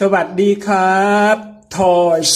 สวัสดีครับ Toys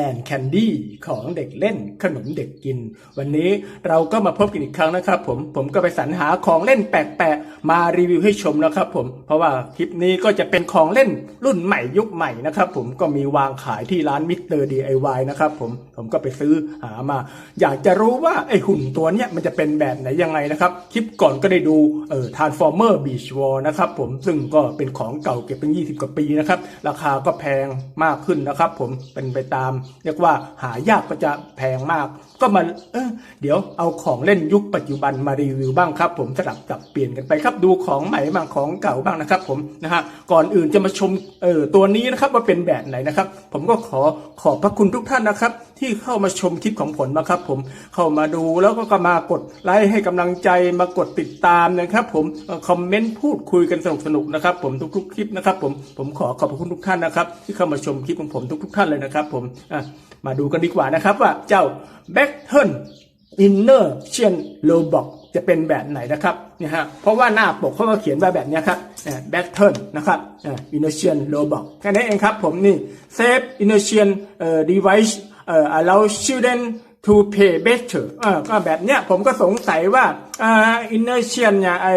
and Candy ของเด็กเล่นขนมเด็กกิน วันนี้เราก็มาพบกันอีกครั้งนะครับผม ผมก็ไปสรรหาของเล่นแปลกๆ มารีวิวให้ชมนะครับผม เพราะว่าคลิปนี้ก็จะเป็นของเล่นรุ่นใหม่ยุคใหม่นะครับผม ก็มีวางขายที่ร้านมิสเตอร์ DIY นะครับผม ผมก็ไปซื้อหามา อยากจะรู้ว่าไอหุ่นตัวเนี้ยมันจะเป็นแบบไหนยังไงนะครับ คลิปก่อนก็ได้ดูเอ่อ Transformer Beach War นะครับผม ซึ่งก็เป็นของเก่าเก็บเป็น 20 กว่าปีนะครับ ราคาก็แพงมากขึ้นนะครับผมเป็นไปตาม เรียกว่าหายากก็จะแพงมาก ก็มาเออเดี๋ยวเอาของเล่นยุคปัจจุบันมารีวิวบ้างครับ ผมสลับสับเปลี่ยนกันไปครับดูของใหม่บ้างของเก่าบ้างนะครับ ผมนะฮะก่อนอื่นจะมาชมเออตัวนี้นะครับว่าเป็นแบบไหนนะครับ ผมก็ขอขอบพระคุณทุกท่านนะครับ ที่เข้ามาชมคลิปของผมนะครับ ผมเข้ามาดูแล้วก็มากดไลค์ให้กำลังใจมากดติดตามนะครับ ผมคอมเมนต์พูดคุยกันสนุกๆนะครับ ผมทุกๆคลิปนะครับ ผมผมขอขอบพระคุณทุกท่านนะครับ ที่เข้ามาชมคลิปของผมทุกๆท่านเลยนะครับผมมาดูกันดีกว่านะครับว่าเจ้าแบ็คเทิลอินเนอร์เชียนโลบอกจะเป็นแบบไหนนะครับเนี่ยฮะเพราะว่าหน้าปกเขาก็เขียนไว้แบบนี้ครับแบ็คเทิลนะครับอินเนอร์เชียนโลบอกแค่นี้เองครับผมนี่เซฟอินเนอร์เชียนเอ่อ device เอ่อ allow children to pay better อ่าก็แบบเนี้ยผมก็สงสัยว่าอ่าอินเนอร์เชียนเนี่ยไอ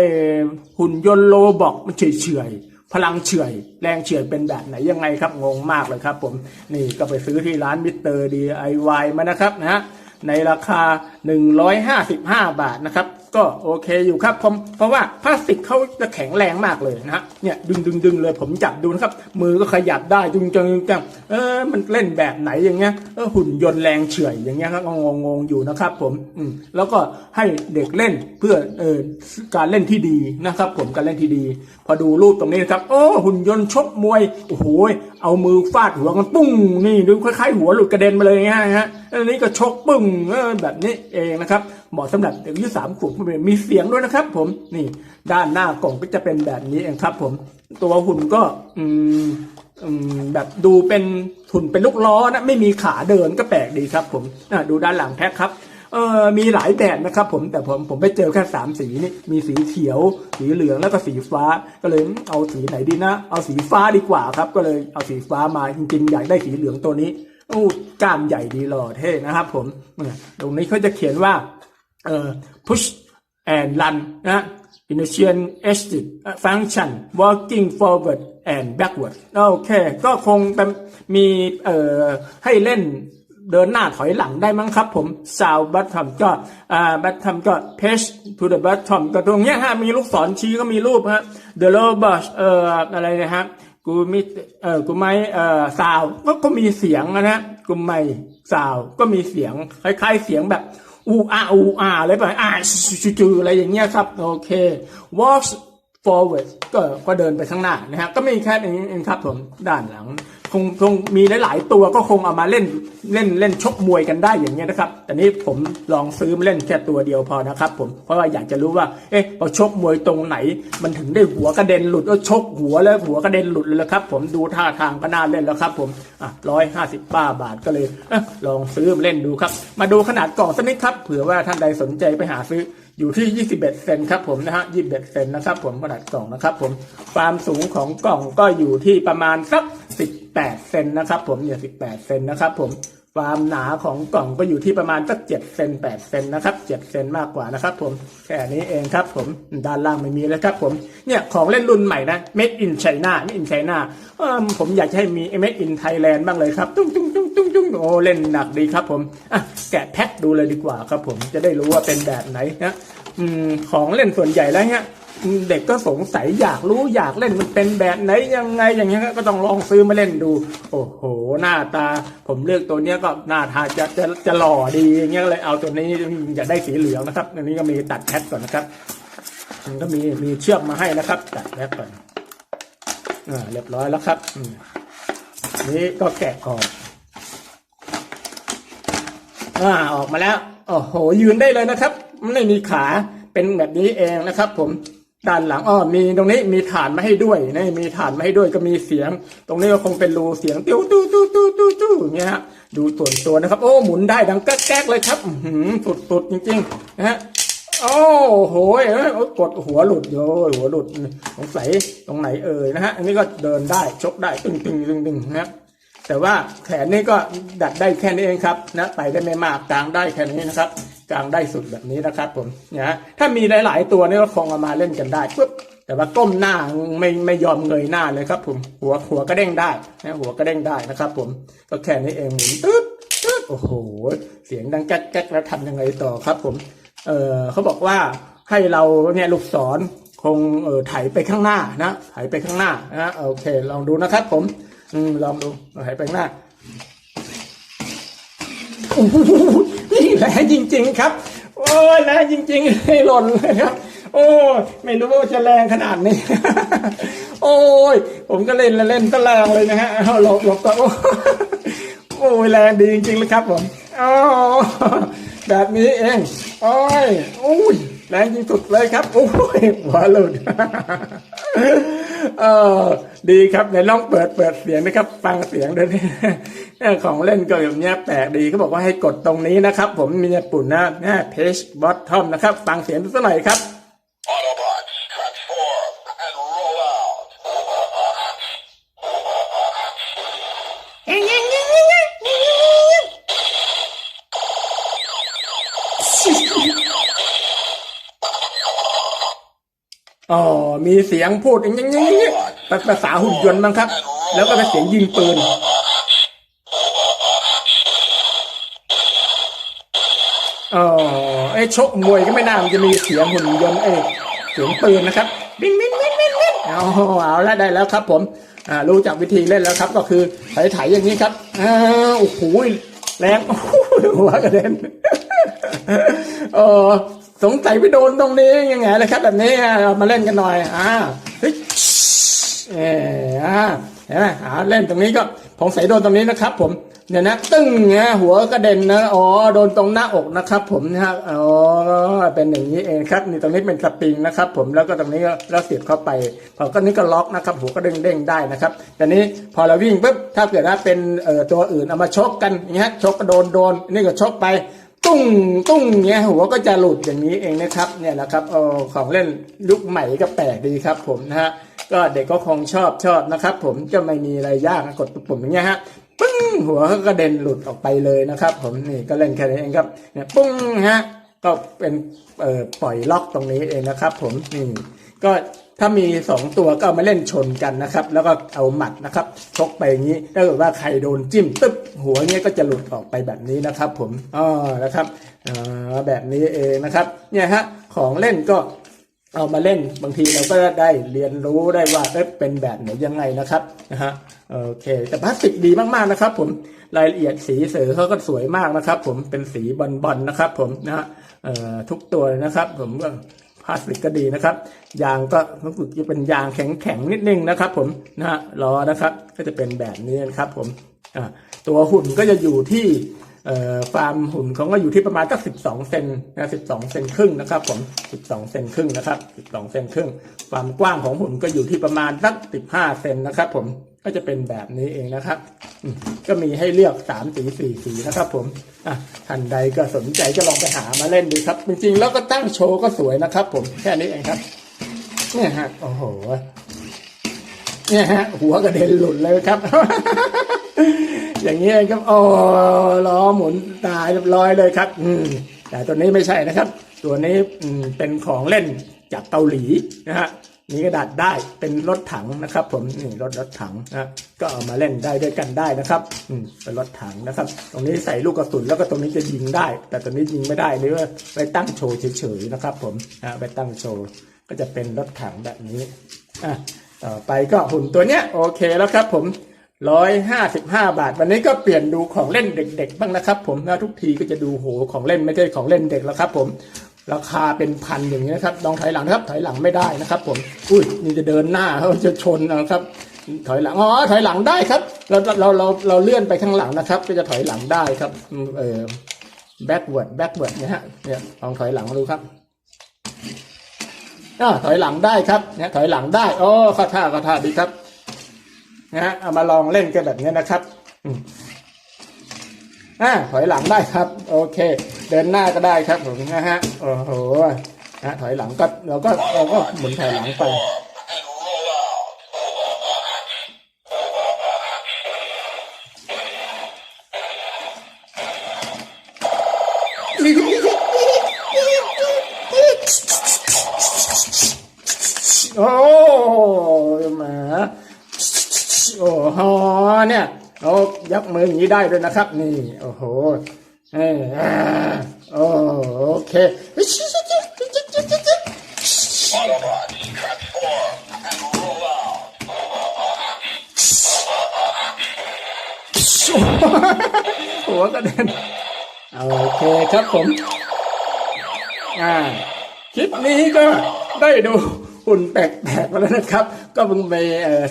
หุ่นยนต์โลบอกมันเฉยเฉยๆ พลังเฉื่อยแรงเฉื่อยเป็นแบบไหนยังไงครับงงมากเลยครับผมนี่ก็ไปซื้อที่ร้านมิสเตอร์ดีไอวมานะครับนะในราคา 155 บาทนะครับ ก็โอเคอยู่ครับผมเพราะว่าพลาสติกเขาจะแข็งแรงมากเลยนะฮะเนี่ยดึงดึงดึงเลยผมจับดูนะครับ มือก็ขยับได้ดึงจังจังเออมันเล่นแบบไหนอย่างเงี้ยเออหุ่นยนต์แรงเฉื่อยอย่างเงี้ยครับงงงงอยู่นะครับ ผมอืมแล้วก็ให้เด็กเล่นเพื่อเออการเล่นที่ดีนะครับ ผมการเล่นที่ดี พอดูรูปตรงนี้นะครับ โอ้หุ่นยนต์ชกมวยโอ้โหเอามือฟาดหัวกันปุ้งนี่ดูคล้ายๆหัวหลุดกระเด็นมาเลยฮะฮะอันนี้ก็ชกปึ้งเออแบบนี้เองนะครับเหมาะสำหรับเด็กอายุสามขวบมีเสียงด้วยนะครับ ผมนี่ด้านหน้ากล่องก็จะเป็นแบบนี้เองครับ ผม ตัวหุ่นก็อืมแบบดูเป็นหุ่นเป็นลูกล้อนะไม่มีขาเดินก็แปลกดีครับ ผมดูด้านหลังแพ็คครับเออมีหลายแบบนะครับผมแต่ผมผมไปเจอแค่สามสีนี่มีสีเขียว สีเหลืองแล้วก็สีฟ้าก็เลยเอาสีไหนดีนะ เอาสีฟ้าดีกว่าครับ ก็เลยเอาสีฟ้ามาจริงๆอยากได้สีเหลืองตัวนี้โอ้ กล้ามใหญ่ดีหล่อเท่นะครับผมตรงนี้เขาจะเขียนว่าเอ่อ push and run นะ initial exit function walking forward and backward โอเค ก็คงเป็นมีเอ่อให้เล่นเดินหน้าถอยหลังได้มั้งครับผม s o u t bottom ก็อ่า bottom ก็ page to the bottom ก็ตรงเนี้ยฮะ มีลูกศรชี้ก็มีรูปฮะ the low brush เอ่ออะไรนะฮะกูมีเอ่อกูไม่เอ่อซาวก็มีเสียงนะฮะ กูไม่สาวก็มีเสียงคล้ายๆเสียงแบบอูอาอูอาอะไรแบบอ่าจูๆอะไรอย่างเงี้ยครับโอเค walk forward ก็ก็เดินไปข้างหน้านะฮะก็ม่มีแค่นี้เองครับผมด้านหลัง คงคงมีหลายๆตัวก็คงเอามาเล่นเล่นเล่นชกมวยกันได้อย่างเงี้ยนะครับ แต่นี้ผมลองซื้อมาเล่นแค่ตัวเดียวพอนะครับ ผมเพราะว่าอยากจะรู้ว่า เอ๊ะพอชกมวยตรงไหน มันถึงได้หัวกระเด็นหลุดก็ชกหัวแล้วหัวกระเด็นหลุดเลยครับ ผมดูท่าทางก็น่าเล่นแล้วครับ ผมอะร้อยห้าสิบบ้าบาทก็เลยอลองซื้อมาเล่นดูครับ มาดูขนาดกล่องสักนิดครับเผื่อว่าท่านใดสนใจไปหาซื้อ อยู่ที่ 21 เซนครับผมนะฮะ 21 เซนนะครับผมขนาดกล่องนะครับผมความสูงของกล่องก็อยู่ที่ประมาณสัก 18 เซนนะครับผมเนี่ย 18 เซนนะครับผมความหนาของกล่องก็อยู่ที่ประมาณสัก7เซน8เซนนะครับ7เซนมากกว่านะครับผมแค่นี้เองครับผมด้านล่างไม่มีเลยครับผมเนี่ยของเล่นรุ่นใหม่นะ made in China made in China เอิ่มผมอยากจะให้มี made in Thailand บ้างเลยครับ ตุ้งตุ้ง ตุ้งตุ้งโอ้เล่นหนักดีครับผมอะแกะแพ็คดูเลยดีกว่าครับผมจะได้รู้ว่าเป็นแบบไหนนะอืมของเล่นส่วนใหญ่แล้วเนี่ยอืมเด็กก็สงสัยอยากรู้อยากเล่นมันเป็นแบบไหนยังไงอย่างเงี้ยก็ต้องลองซื้อมาเล่นดู โอ้โห หน้าตา ผมเลือกตัวเนี้ยก็หน้าทาจะจะจะหล่อดีอย่างเงี้ยก็เลยเอาตัวนี้อยากได้สีเหลืองนะครับอันนี้ก็มีตัดแพทก่อนนะครับมันก็มีมีเชือกมาให้นะครับ ตัดแพทก่อนอ่าเรียบร้อยแล้วครับอืมนี่ก็แกะออก อ่าออกมาแล้วโอ้โหยืนได้เลยนะครับ ไม่มีขาเป็นแบบนี้เองนะครับ ผมด้านหลังอ้อมีตรงนี้มีฐานมาให้ด้วยนี่มีฐานมาให้ด้วยก็มีเสียง ตรงนี้ก็คงเป็นรูเสียงติ้วตู้ตู้ตู้ตู้ตู้เงี้ยฮะดูส่วนตัวนะครับ โอ้หมุนได้ดังแก๊กเลยครับอือหือสุดจริงๆนะฮะโอ้โหเออกดหัวหลุดโยหัวหลุดสงสัยตรงไหนเอ่ยนะฮะอันนี้ก็เดินได้ชกได้ตึงตึงตึงตึงนะครับ แต่ว่าแขนนี่ก็ดัดได้แค่นี้เองครับนะไปได้ไม่มากกลางได้แค่นี้นะครับกลางได้สุดแบบนี้นะครับผมนะถ้ามีหลาย ๆ ตัวนี่ก็คงเอามาเล่นกันได้ปุ๊บแต่ว่าก้มหน้าไม่ไม่ยอมเงยหน้าเลยครับ ผมหัวหัวก็เด้งได้นะหัวก็เด้งได้นะครับ ผมก็แค่นี้เองหมุนตึ๊ดตึ๊ดโอ้โห เสียงดังแก๊กแก๊กแล้วทำยังไงต่อครับ ผมเออเขาบอกว่าให้เราเนี่ยลูกศรคงเออไถไปข้างหน้านะไถไปข้างหน้านะโอเค ลองดูนะครับ ผม อืมลองดูไถไปข้างหน้าโอ้โหนี่แรงจริง ๆ ครับ โอ้ยแรงจริงๆให้หล่นเลยครับ โอ้ยไม่รู้ว่าจะแรงขนาดนี้ โอ้ย ผมก็เล่นเล่นก็แรงเลยนะฮะหลบหลบก็โอ้โอ้ยแรงดีจริงๆเลยครับผมอ๋อแบบนี้เองโอ้ยโอ้ยแรงจริงสุดเลยครับ โอ้ยหัวหลุด เออดีครับไหนลองเปิดเปิดเสียงนะครับ ฟังเสียงด้วยนี่ของเล่นก็แบบเนี้ยแปลกดีเขาบอกว่าให้กดตรงนี้นะครับ ผมมีปุ่นนะนะเพจบอททอมนะครับ ฟังเสียงดูสักหน่อยครับ อ๋อ มีเสียงพูดอย่างนี้ภาษาหุ่นยนต์มั้งครับ แล้วก็เป็นเสียงยิงปืน อ๋อ ไอ้ชกมวยก็ไม่น่ามันจะมีเสียงหุ่นยนต์เอ้เสียงปืนนะครับบิ้งบิ้งบิ้งบิ้งบิ้งเอาเอาแล้วได้แล้วครับ ผม อ่า รู้จักวิธีเล่นแล้วครับ ก็คือไถไถอย่างนี้ครับ อ่า โอ้โห แรงโอ้โหหัวกระเด็นเออ สงสัยไปโดนตรงนี้ยังไงเลยครับ แบบนี้มาเล่นกันหน่อยอ่าเฮ้ยเอออ่าเห็นไหมอ่าเล่นตรงนี้ก็ผมใส่โดนตรงนี้นะครับ ผมเนี่ยนะตึ้งนะหัวกระเด็นนะอ๋อโดนตรงหน้าอกนะครับ ผมนะฮะอ๋อเป็นอย่างนี้เองครับ นี่ตรงนี้เป็นสปริงนะครับ ผมแล้วก็ตรงนี้ก็แล้วเสียบเข้าไปพอก็นี้ก็ล็อกนะครับ หัวก็เด้งเด้งได้นะครับแต่นี้พอเราวิ่งปุ๊บถ้าเกิดว่าเป็นเอ่อตัวอื่นเอามาชกกันอย่างเงี้ยชกก็โดนโดนนี่ก็ชกไป ตุ้งตุ้งเงี้ยหัวก็จะหลุดอย่างนี้เองนะครับเนี่ยนะครับเออของเล่นยุคใหม่ก็แปลกดีครับผมนะฮะก็เด็กก็คงชอบชอบนะครับผมจะไม่มีอะไรยากกดปุ่มอย่างเงี้ยฮะปึ้งหัวก็กระเด็นหลุดออกไปเลยนะครับ ผมนี่ก็เล่นแค่นี้เองครับเนี่ยปุ้งฮะก็เป็นเอ่อปล่อยล็อกตรงนี้เองนะครับ ผมนี่ก็ ถ้ามีสองตัวก็เอามาเล่นชนกันนะครับ แล้วก็เอาหมัดนะครับชกไปอย่างนี้ถ้าเกิดว่าใครโดนจิ้มตึ๊บหัวเงี้ยก็จะหลุดออกไปแบบนี้นะครับ ผมอ๋อนะครับอ่าแบบนี้เองนะครับ เนี่ยฮะของเล่นก็เอามาเล่นบางทีเราก็ได้เรียนรู้ได้ว่าเอ๊ะเป็นแบบไหนยังไงนะครับนะฮะโอเคแต่พลาสติกดีมากๆนะครับ ผมรายละเอียดสีเสือเขาก็สวยมากนะครับ ผมเป็นสีบอลๆนะครับ ผมนะฮะทุกตัวนะครับ ผมก็ พลาสติกก็ดีนะครับ ยางก็รู้สึกจะเป็นยางแข็งๆนิดนึงนะครับ ผมนะฮะล้อนะครับก็จะเป็นแบบนี้นะครับ ผมตัวหุ่นก็จะอยู่ที่เอ่อฟาร์มหุ่นเขาก็อยู่ที่ประมาณสักสิบสองเซนนะสิบสองเซนครึ่งนะครับ ผมสิบสองเซนครึ่งนะครับสิบสองเซนครึ่งความกว้างของหุ่นก็อยู่ที่ประมาณสักสิบห้าเซนนะครับ ผม ก็จะเป็นแบบนี้เองนะครับ ก็มีให้เลือกสามสีสี่สีนะครับ ผมอะท่านใดก็สนใจก็ลองไปหามาเล่นดูครับ จริงๆ แล้วก็ตั้งโชว์ก็สวยนะครับ ผมแค่นี้เองครับ เนี่ยฮะโอ้โหเนี่ยฮะ หัวกระเด็นหลุดเลยครับ อย่างนี้เองครับโอ้ล้อหมุนตายเรียบร้อยเลยครับ อืมแต่ตัวนี้ไม่ใช่นะครับ ตัวนี้อืมเป็นของเล่นจากเกาหลีนะฮะ นี่กระดาษได้เป็นรถถังนะครับ ผมนี่รถรถถังนะก็เอามาเล่นได้ด้วยกันได้นะครับอืมเป็นรถถังนะครับ ตรงนี้ใส่ลูกกระสุนแล้วก็ตรงนี้จะยิงได้ แต่ตรงนี้ยิงไม่ได้นี่ว่าไปตั้งโชว์เฉยๆนะครับ ผมอ่าไปตั้งโชว์ก็จะเป็นรถถังแบบนี้อะต่อไปก็หุ่นตัวเนี้ยโอเคแล้วครับ ผมร้อยห้าสิบห้าบาท วันนี้ก็เปลี่ยนดูของเล่นเด็ก ๆ บ้างนะครับ ผมนะทุกทีก็จะดูโหของเล่นไม่ใช่ของเล่นเด็กแล้วครับ ผม ราคาเป็นพันอย่างนี้นะครับลองถอยหลังนะครับ ถอยหลังไม่ได้นะครับ ผม อุ้ยนี่จะเดินหน้าเขาจะชนนะครับ ถอยหลังอ๋อถอยหลังได้ครับ เราเราเราเราเลื่อนไปข้างหลังนะครับ ก็จะถอยหลังได้ครับอืมเออ backward backward เนี่ยฮะเนี่ยลองถอยหลังดูครับอ่าถอยหลังได้ครับเนี่ยถอยหลังได้โอ้เข้าท่าข้าท่าดีครับนะฮะเอามาลองเล่นกันแบบนี้นะครับ อ่าถอยหลังได้ครับ โอเค เดินหน้าก็ได้ครับผมนะฮะโอ้โหนะถอยหลังก็เราก็เราก็หมุนถอยหลังไป เนี่ยเรายักมืออย่างนี้ได้ด้วยนะครับ นี่ โอ้โหเออโอเคหัวกระเด็นโอเคครับผม อ่า คลิปนี้ก็ได้ดู หุ่นแปลกๆมาแล้วนะครับ ก็เพิ่งไป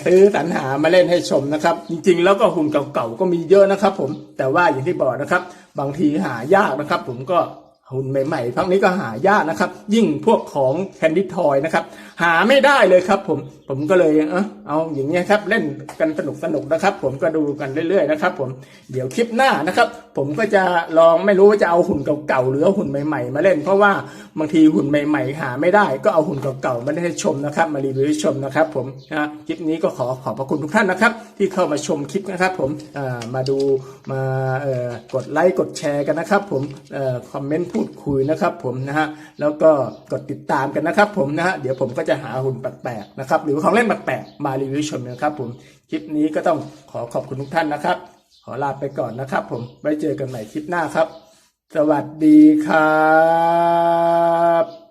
ซื้อสรรหามาเล่นให้ชมนะครับ จริงๆ แล้วก็หุ่นเก่าๆก็มีเยอะนะครับ ผมแต่ว่าอย่างที่บอกนะครับ บางทีหายากนะครับ ผมก็ หุ่นใหม่ๆพักนี้ก็หายากนะครับ ยิ่งพวกของแคนดี้ทอยนะครับ หาไม่ได้เลยครับ ผมผมก็เลยเออเอาอย่างเงี้ยครับ เล่นกันสนุกๆนะครับ ผมก็ดูกันเรื่อยๆนะครับ ผมเดี๋ยวคลิปหน้านะครับ ผมก็จะลองไม่รู้ว่าจะเอาหุ่นเก่าๆหรือหุ่นใหม่ ๆ มาเล่น เพราะว่าบางทีหุ่นใหม่ ๆ หาไม่ได้ ก็เอาหุ่นเก่าๆมาให้ชมนะครับ มารีวิวชมนะครับ ผมนะคลิปนี้ก็ขอขอบพระคุณทุกท่านนะครับ ที่เข้ามาชมคลิปนะครับ ผมมาดูมากดไลค์กดแชร์กันนะครับ ผมคอมเมนต์พูดคุยนะครับผมนะฮะแล้วก็กดติดตามกันนะครับผมนะฮะเดี๋ยวผมก็จะหาหุ่นแปลกๆนะครับหรือของเล่นแปลกๆมารีวิวชมนะครับผมคลิปนี้ก็ต้องขอขอบคุณทุกท่านนะครับ ขอลาไปก่อนนะครับ ผมไว้เจอกันใหม่คลิปหน้าครับ สวัสดีครับ